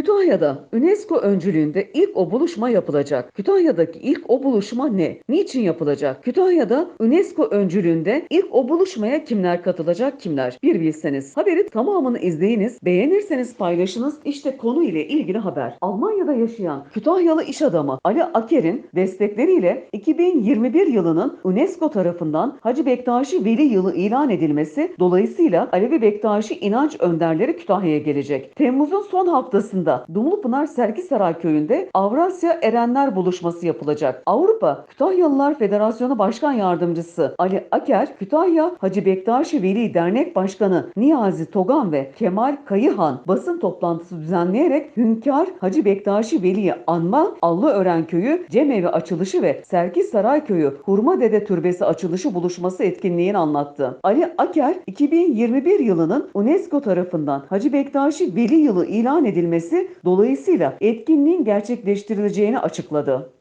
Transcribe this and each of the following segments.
Kütahya'da UNESCO öncülüğünde ilk o buluşma yapılacak. Kütahya'daki ilk o buluşma ne? Niçin yapılacak? Kütahya'da UNESCO öncülüğünde ilk o buluşmaya kimler katılacak, kimler? Bir bilseniz. Haberi tamamını izleyiniz, beğenirseniz paylaşınız. İşte konu ile ilgili haber. Almanya'da yaşayan Kütahyalı iş adamı Ali Aker'in destekleriyle 2021 yılının UNESCO tarafından Hacı Bektaşi Veli Yılı ilan edilmesi dolayısıyla Alevi Bektaşi inanç önderleri Kütahya'ya gelecek. Temmuz'un son haftasında Dumlupınar Sergisaray Köyü'nde Avrasya Erenler Buluşması yapılacak. Avrupa Kütahyalılar Federasyonu Başkan Yardımcısı Ali Aker, Kütahya Hacı Bektaşi Veli Dernek Başkanı Niyazi Togan ve Kemal Kayıhan basın toplantısı düzenleyerek Hünkar Hacı Bektaşi Veli'yi anma, Allıören Köyü cemevi açılışı ve Sergisaray Köyü Hurma Dede Türbesi açılışı buluşması etkinliğini anlattı. Ali Aker, 2021 yılının UNESCO tarafından Hacı Bektaşi Veli Yılı ilan edilmesi dolayısıyla etkinliğin gerçekleştirileceğini açıkladı.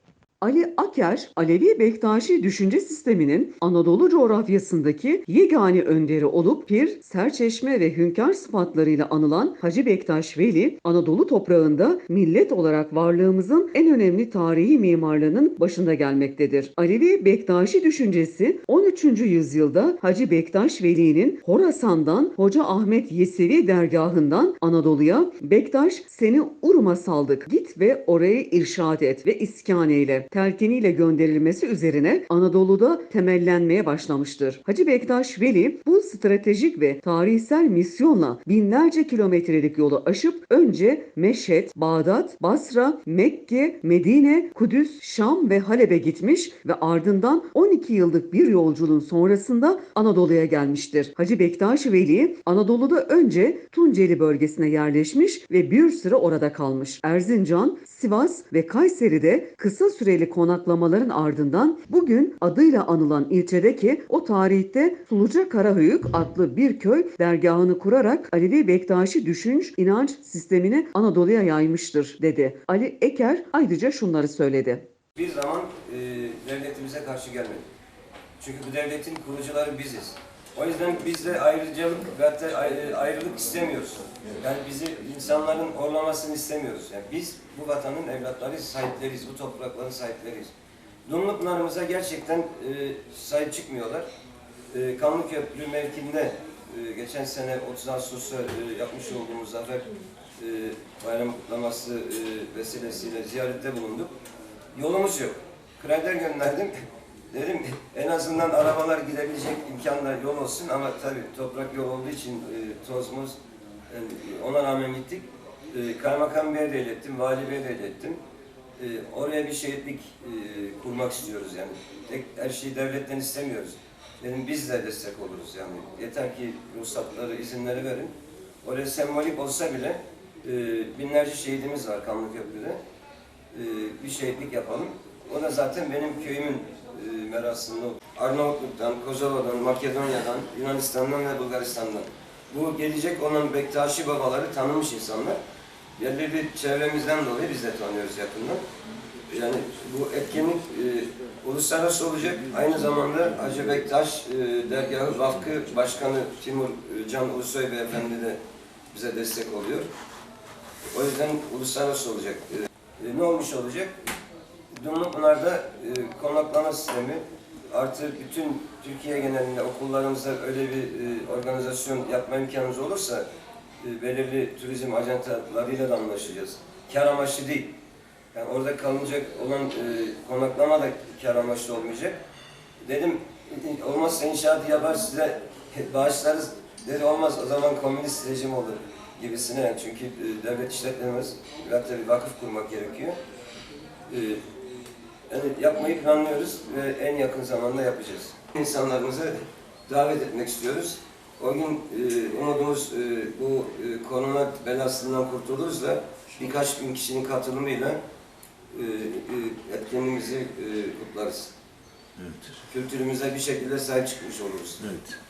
Ali Aker, Alevi Bektaşi düşünce sisteminin Anadolu coğrafyasındaki yegane önderi olup pir, serçeşme ve hünkâr sıfatlarıyla anılan Hacı Bektaş Veli, Anadolu toprağında millet olarak varlığımızın en önemli tarihi mimarlığının başında gelmektedir. Alevi Bektaşi düşüncesi 13. yüzyılda Hacı Bektaş Veli'nin Horasan'dan Hoca Ahmet Yesevi dergahından Anadolu'ya Bektaş seni Urum'a saldık git ve orayı irşad et ve iskan eyle telkiniyle gönderilmesi üzerine Anadolu'da temellenmeye başlamıştır. Hacı Bektaş Veli bu stratejik ve tarihsel misyonla binlerce kilometrelik yolu aşıp önce Meşhed, Bağdat, Basra, Mekke, Medine, Kudüs, Şam ve Halep'e gitmiş ve ardından 12 yıllık bir yolculuğun sonrasında Anadolu'ya gelmiştir. Hacı Bektaş Veli Anadolu'da önce Tunceli bölgesine yerleşmiş ve bir süre orada kalmış. Erzincan, Sivas ve Kayseri'de kısa süreli konaklamaların ardından bugün adıyla anılan ilçedeki o tarihte Suluca Karahöyük adlı bir köy dergahını kurarak Alevi Bektaşi düşünç, inanç sistemini Anadolu'ya yaymıştır dedi. Ali Eker ayrıca şunları söyledi. Bir zaman e, devletimize karşı gelmedi. Çünkü bu devletin kurucuları biziz. O yüzden biz de ayrıcalık ve hatta ay- ayrılık istemiyoruz. Yani bizi insanların orlamasını istemiyoruz. Yani biz bu vatanın evlatlarıyız, sahipleriyiz, bu toprakların sahipleriyiz. Dumlupınar'ımıza gerçekten e, sahip çıkmıyorlar. E, Kanlıköprü mevkinde e, geçen sene 30 Ağustos'ta e, yapmış olduğumuz zafer e, bayram kutlaması e, vesilesiyle ziyarette bulunduk. Yolumuz yok. Kreder gönderdim. Dedim en azından arabalar gidebilecek imkanlar yol olsun ama tabii toprak yol olduğu için e, tozmuz yani ona rağmen gittik. E, Kaymakam Bey'e de ilettim, Vali Bey'e de ilettim. E, oraya bir şehitlik e, kurmak istiyoruz yani. Tek, her şeyi devletten istemiyoruz. Dedim biz de destek oluruz yani. Yeter ki ruhsatları, izinleri verin. Oraya sembolik olsa bile e, binlerce şehidimiz var Kanlıköprü'de. E, bir şehitlik yapalım. O da zaten benim köyümün e. Arnavutluk'tan, Kosova'dan, Makedonya'dan, Yunanistan'dan ve Bulgaristan'dan. Bu gelecek olan Bektaşi babaları tanımış insanlar. Belli bir çevremizden dolayı biz de tanıyoruz yakından. Yani bu etkinlik e, uluslararası olacak. Aynı zamanda Hacı Bektaş e, Dergahı Vakfı Başkanı Timur e, Can Ulusoy Beyefendi de bize destek oluyor. O yüzden uluslararası olacak. E, e, ne olmuş olacak? Dumlupınar'da e, konaklama sistemi artı bütün Türkiye genelinde okullarımızda öyle bir e, organizasyon yapma imkanımız olursa e, belirli turizm ajantalarıyla da anlaşacağız. Kar amaçlı değil. Yani orada kalınacak olan e, konaklama da kar amaçlı olmayacak. Dedim olmazsa inşaatı yapar size bağışlarız. Dedi olmaz o zaman komünist rejim olur gibisine. Yani çünkü e, devlet işletmemiz hatta bir vakıf kurmak gerekiyor. E, yani yapmayı planlıyoruz ve en yakın zamanda yapacağız. İnsanlarımızı davet etmek istiyoruz. O gün e, umudumuz e, bu e, korona belasından kurtuluruz da birkaç bin kişinin katılımıyla e, e, etkinliğimizi e, kutlarız. Evet. Kültürümüze bir şekilde sahip çıkmış oluruz. Evet.